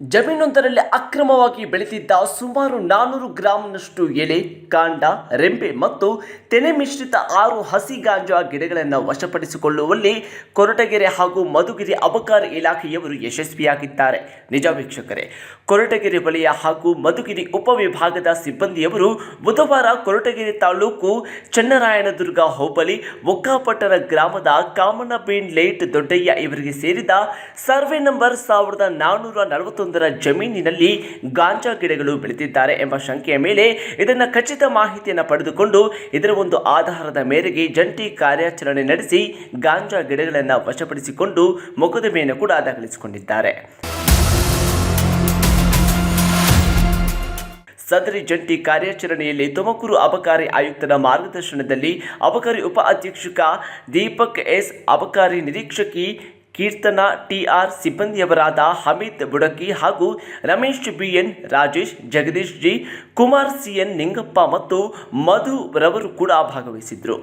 ಜಮೀನೊಂದರಲ್ಲಿ ಅಕ್ರಮವಾಗಿ ಬೆಳೆದಿದ್ದ ಸುಮಾರು ನಾನ್ನೂರು ಗ್ರಾಂನಷ್ಟು ಎಲೆ, ಕಾಂಡ, ರೆಂಬೆ ಮತ್ತು ತೆನೆ ಮಿಶ್ರಿತ ಆರು ಹಸಿ ಗಾಂಜಾ ಗಿಡಗಳನ್ನು ವಶಪಡಿಸಿಕೊಳ್ಳುವಲ್ಲಿ ಕೊರಟಗೆರೆ ಹಾಗೂ ಮಧುಗಿರಿ ಅಬಕಾರಿ ಇಲಾಖೆಯವರು ಯಶಸ್ವಿಯಾಗಿದ್ದಾರೆ. ನಿಜ ವೀಕ್ಷಕರೇ, ಕೊರಟಗೆರೆ ವಲಯ ಹಾಗೂ ಮಧುಗಿರಿ ಉಪವಿಭಾಗದ ಸಿಬ್ಬಂದಿಯವರು ಬುಧವಾರ ಕೊರಟಗೆರೆ ತಾಲೂಕು ಚನ್ನರಾಯಣದುರ್ಗ ಹೋಬಳಿ ಒಕ್ಕಾಪಟ್ಟಣ ಗ್ರಾಮದ ಕಾಮನಬೇನ್ ಲೇಟ್ ದೊಡ್ಡಯ್ಯ ಇವರಿಗೆ ಸೇರಿದ ಸರ್ವೆ ನಂಬರ್ ಸಾವಿರದ ನಾನ್ನೂರ ನಲವತ್ತೊಂದರ ಜಮೀನಿನಲ್ಲಿ ಗಾಂಜಾ ಗಿಡಗಳು ಬೆಳೆದಿದ್ದಾರೆ ಎಂಬ ಶಂಕೆಯ ಮೇಲೆ ಇದನ್ನು ಖಚಿತ ಮಾಹಿತಿಯನ್ನು ಪಡೆದುಕೊಂಡು ಇದರ ಒಂದು ಆಧಾರದ ಮೇರೆಗೆ ಜಂಟಿ ಕಾರ್ಯಾಚರಣೆ ನಡೆಸಿ ಗಾಂಜಾ ಗಿಡಗಳನ್ನು ವಶಪಡಿಸಿಕೊಂಡು ಮೊಕದ್ದಮೆಯನ್ನು ಕೂಡ ದಾಖಲಿಸಿಕೊಂಡಿದ್ದಾರೆ. ಸದರಿ ಜಂಟಿ ಕಾರ್ಯಾಚರಣೆಯಲ್ಲಿ ತುಮಕೂರು ಅಬಕಾರಿ ಆಯುಕ್ತರ ಮಾರ್ಗದರ್ಶನದಲ್ಲಿ ಅಬಕಾರಿ ಉಪ ಅಧೀಕ್ಷಕ ದೀಪಕ್ ಎಸ್ ಅಬಕಾರಿ ನಿರೀಕ್ಷಕಿ ಕೀರ್ತನ ಟಿಆರ್ ಸಿಬ್ಬಂದಿಯವರಾದ ಹಮೀದ್ ಬುಡಕಿ ಹಾಗೂ Ramesh B N Rajesh, Jagadish G, Kumar C N Ningappa ಮತ್ತು ಮಧು ರವರು ಕೂಡ ಭಾಗವಹಿಸಿದ್ರು.